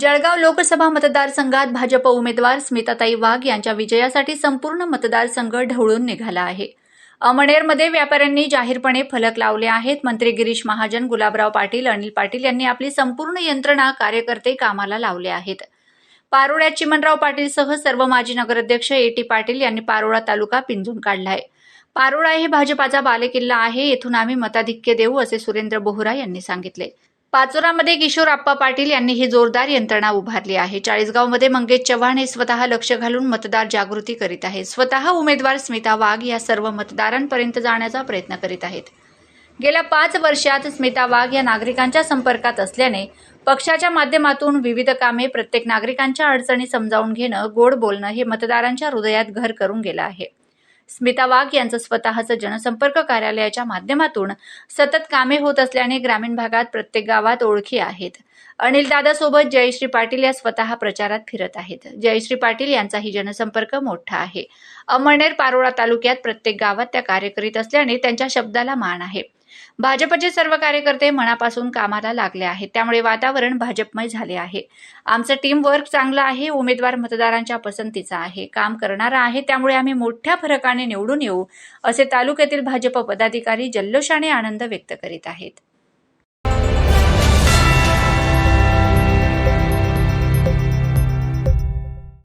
जळगाव लोकसभा मतदारसंघात भाजप उमेदवार स्मिताताई वाघ यांच्या विजयासाठी संपूर्ण मतदारसंघ ढवळून निघाला आहे. अमनेरमध्ये व्यापाऱ्यांनी जाहीरपणे फलक लावले आहेत. मंत्री गिरीश महाजन गुलाबराव पाटील अनिल पाटील यांनी आपली संपूर्ण यंत्रणा कार्यकर्ते कामाला लावले आहेत. पारोळ्यात चिमणराव पाटीलसह सर्व माजी नगराध्यक्ष ए टी पाटील यांनी पारोळा तालुका पिंजून काढलाय. पारोळा हे भाजपाचा बालेकिल्ला आहे. येथून आम्ही मताधिक्य देऊ असे सुरेंद्र बोहरा यांनी सांगितले. पाचोरामध्ये किशोर आप्पा पाटील यांनी ही जोरदार यंत्रणा उभारली आहे. चाळीसगावमध्ये मंगेश चव्हाण हे स्वतः लक्ष घालून मतदार जागृती करीत आहेत. स्वतः उमेदवार स्मिता वाघ या सर्व मतदारांपर्यंत जाण्याचा प्रयत्न करीत आहेत. गेल्या पाच वर्षात स्मिता वाघ या नागरिकांच्या संपर्कात असल्याने पक्षाच्या माध्यमातून विविध कामे प्रत्येक नागरिकांच्या अडचणी समजावून घेणं गोड बोलणं हे मतदारांच्या हृदयात घर करून गेलं आहे. स्मिता वाघ यांचं स्वतःचं जनसंपर्क कार्यालयाच्या माध्यमातून सतत कामे होत असल्याने ग्रामीण भागात प्रत्येक गावात ओळखी आहेत. अनिल दादासोबत जयश्री पाटील या स्वतः प्रचारात फिरत आहेत. जयश्री पाटील यांचाही जनसंपर्क मोठा आहे. अमळनेर पारोळा तालुक्यात प्रत्येक गावात त्या कार्य करीत असल्याने त्यांच्या शब्दाला मान आहे. भाजपचे सर्व कार्यकर्ते मनापासून कामाला लागले आहेत. त्यामुळे वातावरण भाजपमय झाले आहे. आमचं टीम वर्क चांगलं आहे उमेदवार मतदारांच्या पसंतीचा आहे. काम करणारा आहे त्यामुळे आम्ही मोठ्या फरकाने निवडून येऊ असे तालुक्यातील भाजप पदाधिकारी जल्लोषाने आनंद व्यक्त करीत आहेत.